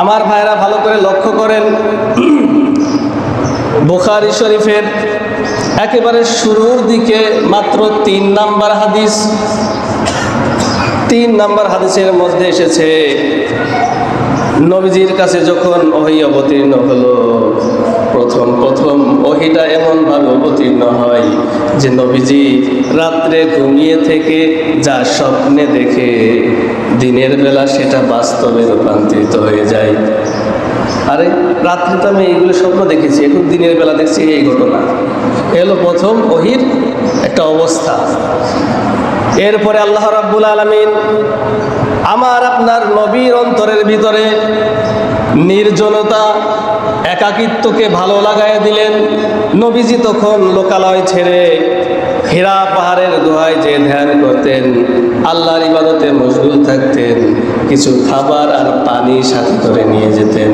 আমার ভাইরা ভালো করে লক্ষ্য করেন। বুখারি শরীফের একেবারে শুরুর দিকে মাত্র তিন নাম্বার হাদিস। তিন নাম্বার হাদিসের মধ্যে এসেছে, নবীজির কাছে যখন ওহি অবতীর্ণ হলো প্রথম প্রথম ওহিটা এমনভাবে অবতীর্ণ হয় যে নবীজি রাত্রে ঘুমিয়ে থেকে যা স্বপ্নে দেখে দিনের বেলা সেটা বাস্তবে রূপান্তরিত হয়ে যায়। আরে, রাত্রে তো আমি এইগুলো স্বপ্ন দেখেছি, এখন দিনের বেলা দেখছি এই ঘটনা। এ হলো প্রথম ওহির একটা অবস্থা। এরপরে আল্লাহ রাব্বুল আলমিন আমার আপনার নবীর অন্তরের ভিতরে নির্জনতা একাকিত্বকে ভালো লাগায় দিলেন। নবীজি তখন লোকালয় ছেড়ে হীরা পাহাড়ের দোহায় যে ধ্যান করতেন। আল্লাহর ইবাদতে মশগুল থাকতেন। কিছু খাবার আর পানি সাথে করে নিয়ে যেতেন।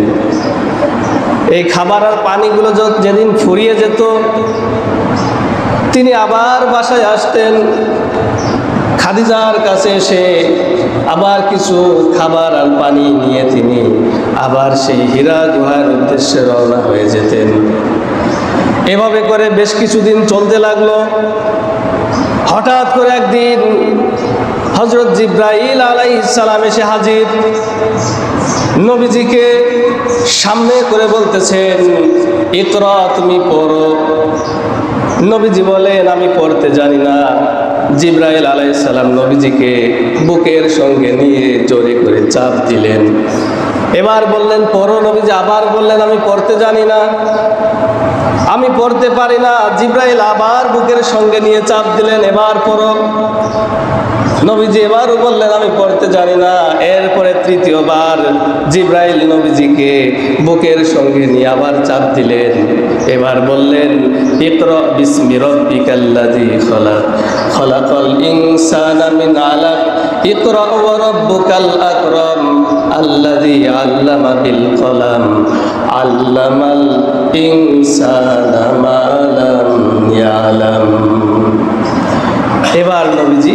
এই খাবার আর পানিগুলো যেদিন ফুরিয়ে যেত, তিনি আবার বাসায় আসতেন। খাদিজার কাছে এসে আবার কিছু খাবার আর পানি নিয়ে তিনি আবার সেই হীরা গুহার উদ্দেশ্যে রওনা হয়ে যেতেন। এভাবে করে বেশ কিছুদিন চলতে লাগল। হঠাৎ করে একদিন হজরত জিব্রাইল আলাইসালাম এসে হাজির। নবীজিকে সামনে করে বলতেছেন ইতরা তুমি পড়ো। নবীজি বলেন, আমি পড়তে জানি না। জিব্রাইল আলাইসাল্লাম নবীজিকে বুকের সঙ্গে নিয়ে জোরে করে চাপ দিলেন। এবার বললেন, পড়ো নবীজি। আবার বললেন, আমি পড়তে জানি না। আমি পড়তে পারি না। জিব্রাইল আবার বুকের সঙ্গে নিয়ে চাপ দিলেন, এবার পড়ো। নবীজি এবারও বললেন, আমি পড়তে জানি না। এরপরে তৃতীয়বার জিব্রাইল নবীজিকে বুকের সঙ্গে নিয়ে আবার চাপ দিলেন। এবার বললেন, ইকরা বিসমি রব্বিকাল্লাযী খলাক। খলাকাল ইনসানা মিন আলাক। ইকরা ওয়া রাব্বুকাল আকরাম। আল্লাযী আল্লামা বিল কলাম, আল্লামাল ইনসানা মা লাম এবার নবীজি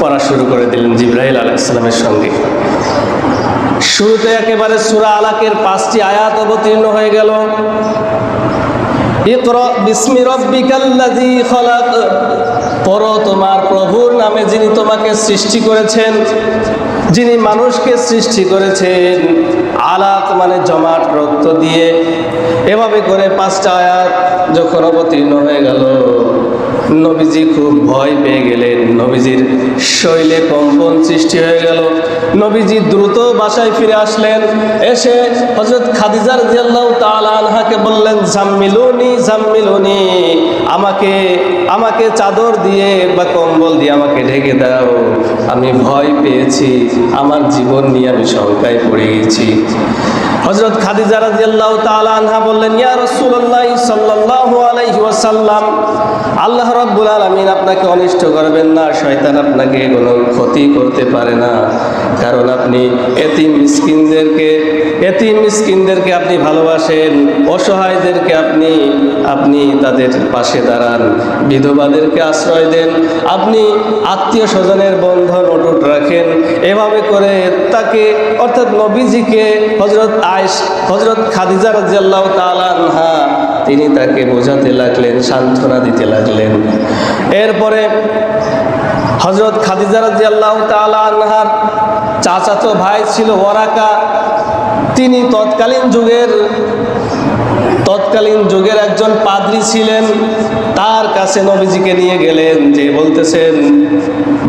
পড়া শুরু করে দিলেন জিব্রাহিল আলাইসালামের সঙ্গে। শুরুতে একেবারে সুরা আলাকের পাঁচটি আয়াত অবতীর্ণ হয়ে গেল। ইকরা বিসমি রব্বিকাল্লাযী খলাক। পড়ো তোমার প্রভুর নামে যিনি তোমাকে সৃষ্টি করেছেন, যিনি মানুষকে সৃষ্টি করেছেন আলাত মানে জমাট রক্ত দিয়ে, এভাবে করে পাঁচটা আয়াত যখন অবতীর্ণ হয়ে গেল, নবীজি খুব ভয় পেয়ে গেলেন, নবীজির শৈলে কম্পন সৃষ্টি হয়ে গেল, নবীজি দ্রুত বাসায় ফিরে আসলেন, এসে হজরত খাদিজার জিয়াল্লাহ তালানহাকে বললেন, জাম্মিলুনি জাম্মিলুনি, আমাকে আমাকে চাদর দিয়ে বা কম্বল দিয়ে আমাকে ঢেকে দাও। আমি ভয় পেয়েছি, আমার জীবন নিয়ে আমি শঙ্কায় পড়ে গেছি। হজরত খাদিজা রাজিয়াল্লাহ তালা আনহা বললেন, ইয়া রাসূলুল্লাহ সাল্লাল্লাহু আলাইহি ওয়াসাল্লাম আল্লাহ রাব্বুল আলামিন আপনাকে অনিষ্ট করবেন না, শয়তান আপনাকে কোনো ক্ষতি করতে পারে না। কারণ আপনি এতিম মিসকিনদেরকে এতিম মিসকিনদেরকে আপনি ভালোবাসেন, অসহায়দেরকে আপনি আপনি তাদের পাশে দাঁড়ান, বিধবাদেরকে আশ্রয় দেন, আপনি আত্মীয় স্বজনের বন্ধন অটুট রাখেন, এভাবে করে তাকে, অর্থাৎ নবীজিকে হজরত আয়েশ হজরত খাদিজা রাজিয়াল্লাহ তালানহা তিনি তাকে বোঝাতে লাগলেন, সান্ত্বনা দিতে লাগলেন। এরপরে হজরত খাদিজা রাজিয়াল্লাহ তালানহার চাচাতো ভাই ছিল ওরাকা। তিনি তৎকালীন যুগের তৎকালীন যুগের একজন পাদ্রী ছিলেন। তার কাছে নবীজিকে নিয়ে গেলেন, যে বলতেছেন,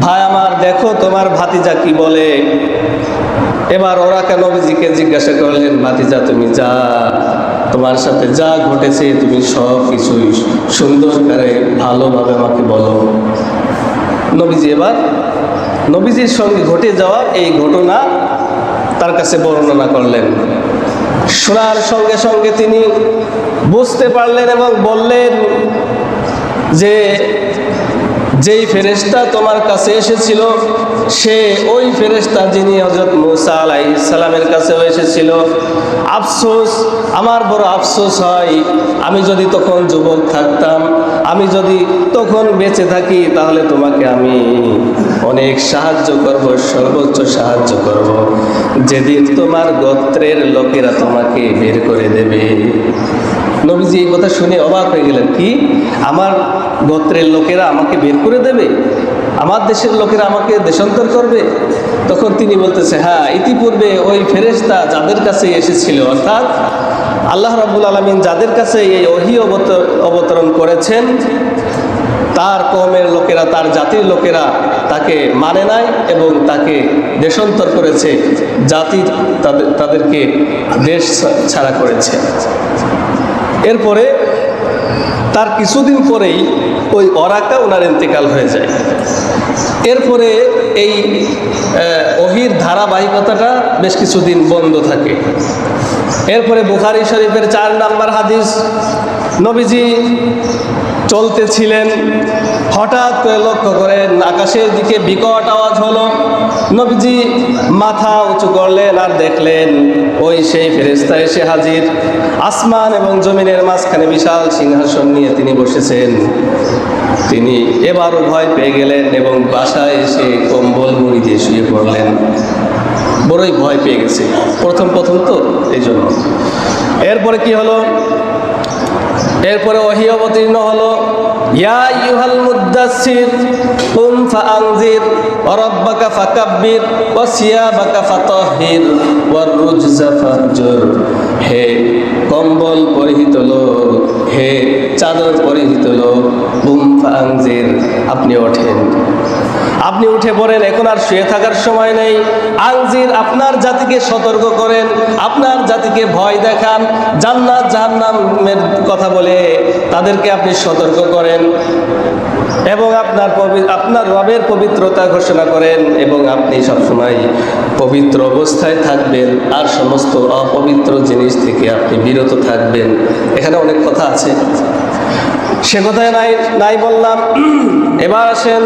ভাই আমার, দেখো তোমার ভাতিজা কি বলে? এবার ওরা কেন নবীজিকে জিজ্ঞাসা করলেন, ভাতিজা, তুমি যা। তোমার সাথে যা ঘটেছে, তুমি সব কিছুই সুন্দর করে ভালোভাবে আমাকে বলো। নবীজি এবার, নবীজির সঙ্গে ঘটে যাওয়া এই ঘটনা তার কাছে বর্ণনা করলেন। শোনার সঙ্গে সঙ্গে তিনি বুঝতে পারলেন এবং বললেন যে যেই ফেরেশতা তোমার কাছে এসেছিল, সে ওই ফেরেশতা যিনি হজরত মুসা আলাই ইসলামের কাছেও এসেছিল। আফসোস, আমার বড় আফসোস হয়, আমি যদি তখন যুবক থাকতাম, আমি যদি তখন বেঁচে থাকি, তাহলে তোমাকে আমি অনেক সাহায্য করব, সর্বোচ্চ সাহায্য করব। যেদিন তোমার গোত্রের লোকেরা তোমাকে বের করে দেবে। নবীজি এই কথা শুনে অবাক হয়ে গেলেন। কি? আমার গোত্রের লোকেরা আমাকে বের করে দেবে? আমার দেশের লোকেরা আমাকে দেশান্তর করবে? তখন তিনি বলতেছে হ্যাঁ ইতিপূর্বে ওই ফেরেশতা যাদের কাছে এসেছিল, অর্থাৎ আল্লাহ রাবুল আলমিন যাদের কাছে এই অহি অবতর- অবতরণ করেছেন, তার কমের লোকেরা, তার জাতির লোকেরা তাকে মানে নাই এবং তাকে দেশান্তর করেছে। জাতি তাদের, তাদেরকে দেশ ছাড়া করেছে। এরপরে তার কিছুদিন পরেই ওই অরাকা ওনার ইন্তেকাল হয়ে যায়। এরপরে এই অহির ধারাবাহিকতাটা বেশ কিছুদিন বন্ধ থাকে। এরপরে বুখারি শরীফের চার নাম্বার হাদিস, নবীজি চলতেছিলেন। হঠাৎ করে লক্ষ্য করেন আকাশের দিকে বিকট আওয়াজ হলো। নবীজি মাথা উঁচু করলেন আর দেখলেন ওই সেই ফেরেস্তা এসে হাজির। আসমান এবং জমিনের মাঝখানে বিশাল সিংহাসন নিয়ে তিনি বসেছেন। তিনি এবারও ভয় পেয়ে গেলেন এবং বাসায় এসে কম্বল মুড়ি দিয়ে শুয়ে পড়লেন। বড়ই ভয় পেয়ে গেছে। প্রথম প্রথম তো এই জন্য এরপরে কি হলো? এরপরে ওহি অবতীর্ণ হলো, ইয়া ইউহাল মুদাসির কুম ফাআনজির, ওয়া সিয়াবাকা ফাতাহহির ওয়ার রুজজা ফাহজুর হে কম্বল পরিহিত লোক, হে চাদর পরিহিত লোক কুম ফাআনজির আপনি ওঠেন। আপনি উঠে পড়েন, এখন আর শুয়ে থাকার সময় নেই। আংজির আপনার জাতিকে সতর্ক করেন, আপনার জাতিকে ভয় দেখান, জান্নাত জাহান্নামের কথা বলে তাদেরকে আপনি সতর্ক করেন এবং আপনার আপনার রবের পবিত্রতা ঘোষণা করেন এবং আপনি সবসময় পবিত্র অবস্থায় থাকবেন আর সমস্ত অপবিত্র জিনিস থেকে আপনি বিরত থাকবেন। এখানে অনেক কথা আছে। সে কথায় নাই নাই বললাম। এবার আসেন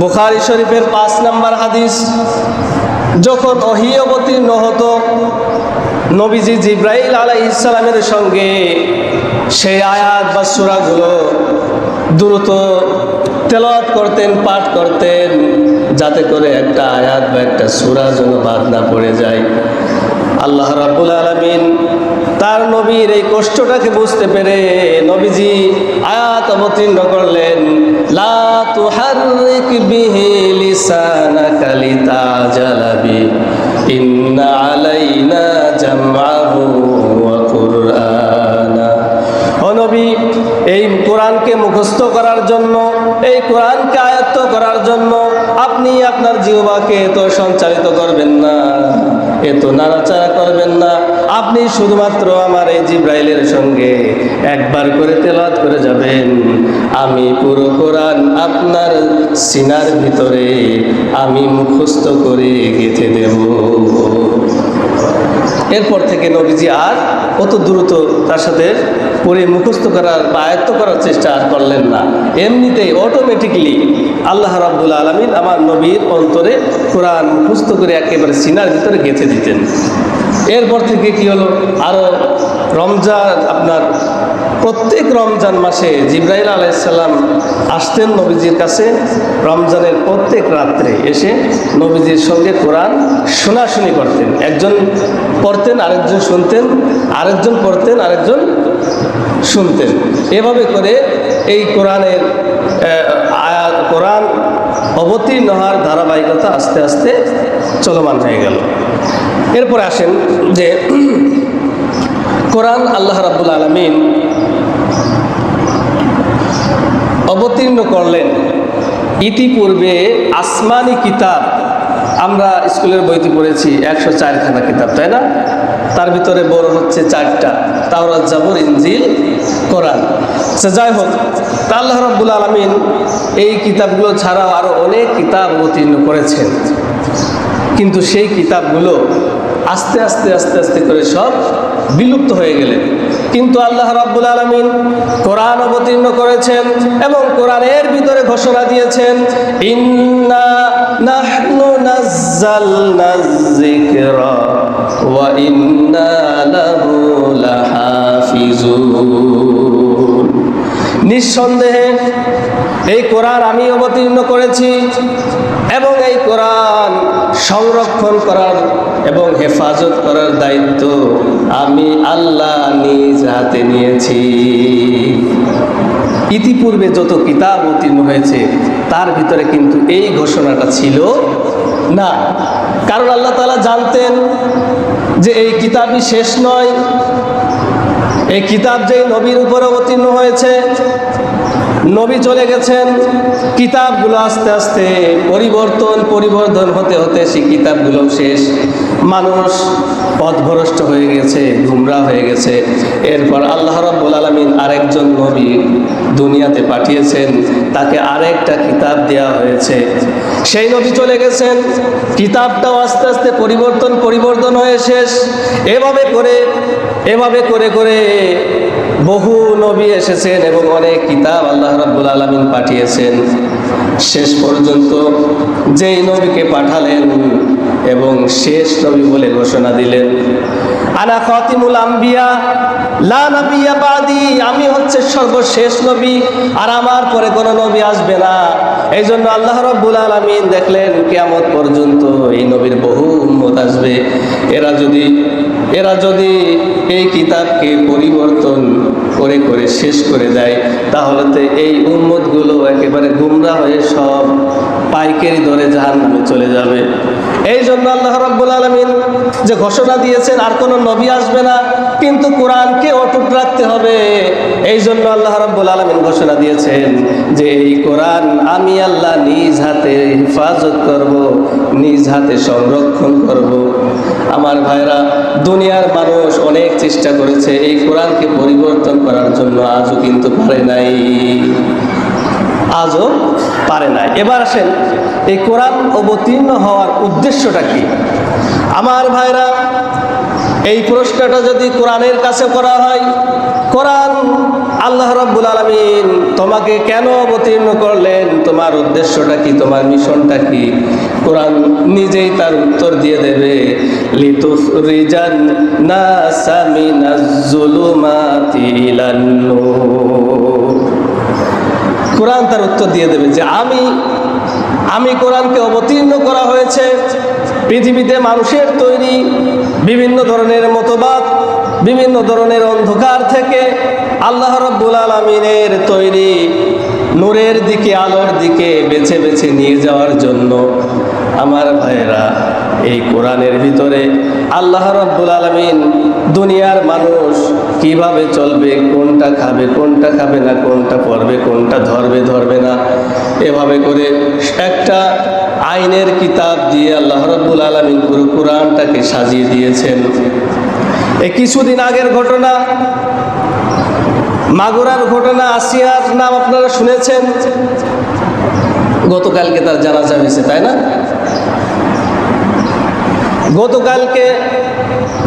বুখারি শরীফের পাঁচ নাম্বার হাদিস। যখন ওহি অবতীর্ণ হতো নবীজি জিব্রাইল আলাই ইসলামের সঙ্গে সেই আয়াত বা সুরাগুলো দ্রুত তেলাওয়াত করতেন, পাঠ করতেন যাতে করে একটা আয়াত বা একটা সুরা যেন বাদ না পড়ে যায়। আল্লাহ রাব্বুল আলামিন তার নবীর এই কষ্টটাকে বুঝতে পেরে নবীজি আয়াত অবতীর্ণ করলেন এই কোরআনকে মুখস্থ করার জন্য, এই কোরআনকে আয়ত্ত করার জন্য আপনি আপনার জিহবাকে এত সঞ্চালিত করবেন না, এত নাড়াচাড়া করবেন না। আপনি শুধুমাত্র আমার এই জিব্রাইলের সঙ্গে একবার করে তেলাত করে যাবেন। আমি পুরো কোরআন আপনার সিনার ভিতরে আমি মুখস্থ করে গেঁথে দেব। এরপর থেকে নবীজি আর অত দ্রুত তার সাথে পড়ে মুখস্থ করার বা আয়ত্ত করার চেষ্টা আর করলেন না। এমনিতেই অটোমেটিকলি আল্লাহ রাবুল আলমিন আমার নবীর অন্তরে কোরআন মুখস্থ করে একেবারে সিনার ভিতরে গেঁথে দিতেন। এরপর থেকে কি হলো? আরও রমজান আপনার প্রত্যেক রমজান মাসে জিব্রাইল আলাইসাল্লাম আসতেন নবীজির কাছে রমজানের প্রত্যেক রাত্রে এসে নবীজির সঙ্গে কোরআন শোনাশুনি করতেন। একজন পড়তেন, আরেকজন শুনতেন, আরেকজন পড়তেন, আরেকজন শুনতেন। এভাবে করে এই কোরআনের কোরআন অবতীর্ণ হওয়ার ধারাবাহিকতা আস্তে আস্তে চলমান হয়ে গেল। এরপরে আসেন যে কোরআন আল্লাহ রাবুল আলমিন অবতীর্ণ করলেন। ইতিপূর্বে আসমানি কিতাব আমরা স্কুলের বইতে পড়েছি, একশো চারখানা কিতাব, তাই না? তার ভিতরে বড় হচ্ছে চারটা, তাওরাত, জাবর ইঞ্জিল কোরআন। সে যাই হোক, তা রব্বুল আলমিন এই কিতাবগুলো ছাড়াও আরও অনেক কিতাব অবতীর্ণ করেছেন। কিন্তু সেই কিতাবগুলো আস্তে আস্তে আস্তে আস্তে করে সব বিলুপ্ত হয়ে গেলেন কিন্তু আল্লাহ রাব্বুল আলমিন কোরআন অবতীর্ণ করেছেন এবং কোরআনের ভিতরে ঘোষণা দিয়েছেন, ইন্না ওয়া নিঃসন্দেহে এই কোরআন আমি অবতীর্ণ করেছি এবং এই কোরআন সংরক্ষণ করার এবং হেফাজত করার দায়িত্ব আমি আল্লাহ নিজ হাতে নিয়েছি। ইতিপূর্বে যত কিতাব উত্তীর্ণ হয়েছে, তার ভিতরে কিন্তু এই ঘোষণাটা ছিল না। কারণ আল্লাহ তালা জানতেন যে এই কিতাবই শেষ নয়। এই কিতাব যেই নবীর উপর অবতীর্ণ হয়েছে নবী চলে গেছেন। কিতাবগুলো আস্তে আস্তে পরিবর্তন পরিবর্তন হতে হতে সেই কিতাবগুলো শেষ। মানুষ পথভ্রষ্ট হয়ে গেছে, গুমরা হয়ে গেছে। এরপর আল্লাহ রব্বুল আলমিন আরেকজন নবী দুনিয়াতে পাঠিয়েছেন। তাকে আরেকটা কিতাব দেওয়া হয়েছে। সেই নবী চলে গেছেন। কিতাবটাও আস্তে আস্তে পরিবর্তন পরিবর্তন হয়ে শেষ। এভাবে করে এভাবে করে করে বহু নবী এসেছেন এবং অনেক কিতাব আল্লাহ রাব্বুল আলমিন পাঠিয়েছেন। শেষ পর্যন্ত যেই নবীকে পাঠালেন এবং শেষ নবী বলে ঘোষণা দিলেন আনা খতিমুল আম্বিয়া, লা নবিয়া বাদি, আমি হচ্ছে সর্বশেষ নবী, আর আমার পরে কোনো নবী আসবে না। এই জন্য আল্লাহ রব্বুল আলমিন দেখলেন, কেয়ামত পর্যন্ত এই নবীর বহু উম্মত আসবে। এরা যদি এরা যদি এই কিতাবকে পরিবর্তন করে করে শেষ করে দেয়। তাহলে তো এই উম্মতগুলো একেবারে গুমরা হয়ে সব পাইকারি দরে জাহান নামে চলে যাবে। এই জন্য আল্লাহ রব্বুল আলমিন যে ঘোষণা দিয়েছেন, আর কোনো নবী আসবে না, কিন্তু কোরআনকে অটুট রাখতে হবে। এই জন্য আল্লাহ রব্বুল আলমিন ঘোষণা দিয়েছেন যে এই কোরআন আমি আল্লাহ নিজ হাতে হেফাজত করব, নিজ হাতে সংরক্ষণ করব। আমার ভাইরা, দুনিয়ার মানুষ অনেক চেষ্টা করেছে এই কোরআনকে পরিবর্তন করার জন্য আজও কিন্তু পারে নাই। আজও পারে নাই। এবার আসেন, এই কোরআন অবতীর্ণ হওয়ার উদ্দেশ্যটা কি? আমার ভাইরা, এই প্রশ্নটা যদি কোরআনের কাছে করা হয়, কোরআন আল্লাহ রব্বুল আলমিন তোমাকে কেন অবতীর্ণ করলেন? তোমার উদ্দেশ্যটা কি? তোমার মিশনটা কি? কোরআন নিজেই তার উত্তর দিয়ে দেবে। লিতুস রিজান না কোরআন তার উত্তর দিয়ে দেবে যে আমি আমি কোরআনকে অবতীর্ণ করা হয়েছে। পৃথিবীতে মানুষের তৈরি বিভিন্ন ধরনের মতবাদ, বিভিন্ন ধরনের অন্ধকার থেকে আল্লাহ রব্বুল আলমিনের তৈরি নূরের দিকে, আলোর দিকে বেছে বেছে নিয়ে যাওয়ার জন্য আমার ভাইয়েরা, এই কোরআনের ভিতরে আল্লাহ রব্বুল আলমিন দুনিয়ার মানুষ কীভাবে চলবে, কোনটা খাবে কোনটা খাবে না, কোনটা পড়বে, কোনটা ধরবে ধরবে না, এভাবে করে একটা আইনের কিতাব দিয়ে আল্লাহ রব্বুল আলমিন পুরো কোরআনটাকে সাজিয়ে দিয়েছেন। এই কিছুদিন আগের ঘটনা মাগুরার ঘটনা আসিয়ার নাম আপনারা শুনেছেন? গতকালকে তার জানাজা হয়েছে, তাই না? গতকালকে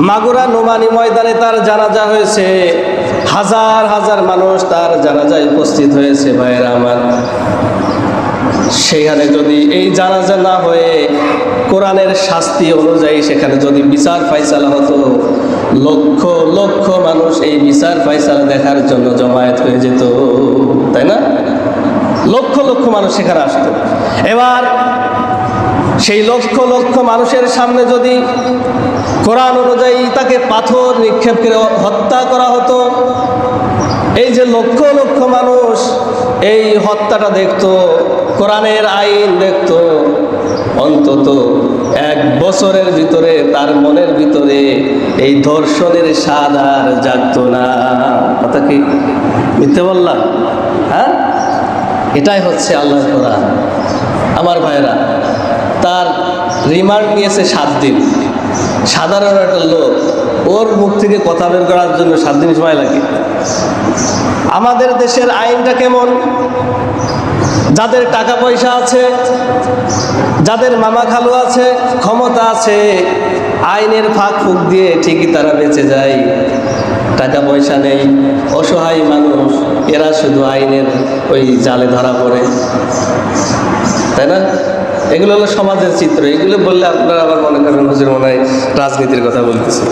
মাগুরা নোমানি ময়দানে তার জানাজা হয়েছে। হাজার হাজার মানুষ তার জানাজায় উপস্থিত হয়েছে, ভাইয়েরা আমার। সেখানে যদি এই জানাজা না হয়ে কোরআনের শাস্তি অনুযায়ী সেখানে যদি বিচার ফাইসালা হতো, লক্ষ লক্ষ মানুষ এই বিচার ফাইসালা দেখার জন্য জমায়েত হয়ে যেত, তাই না? লক্ষ লক্ষ মানুষ সেখানে আসতো। এবার সেই লক্ষ লক্ষ মানুষের সামনে যদি কোরআন অনুযায়ী তাকে পাথর নিক্ষেপ করে হত্যা করা হতো, এই যে লক্ষ লক্ষ মানুষ এই হত্যাটা দেখতো কোরআনের আইন দেখত, অন্তত এক বছরের ভিতরে, তার মনের ভিতরে এই ধর্ষণের স্বাদ আর জাগতো না। কথা কি মিথ্যে বললাম? হ্যাঁ? এটাই হচ্ছে আল্লাহ কোরআন। আমার ভাইরা তার রিমান্ড নিয়েছে সাত দিন। সাধারণ একটা লোক, ওর মুখ থেকে কথা বের করার জন্য সাত দিন সময় লাগে। আমাদের দেশের আইনটা কেমন? যাদের টাকা পয়সা আছে, যাদের মামা খালু আছে, ক্ষমতা আছে, আইনের ফাঁক ফুক দিয়ে ঠিকই তারা বেঁচে যায়। টাকা পয়সা নেই, অসহায় মানুষ, এরা শুধু আইনের ওই জালে ধরা পড়ে। তাই না? এগুলো হলো সমাজের চিত্র। এগুলো বললে আপনারা আবার মনে করেন হুজুর মনে হয় রাজনীতির কথা বলতেছে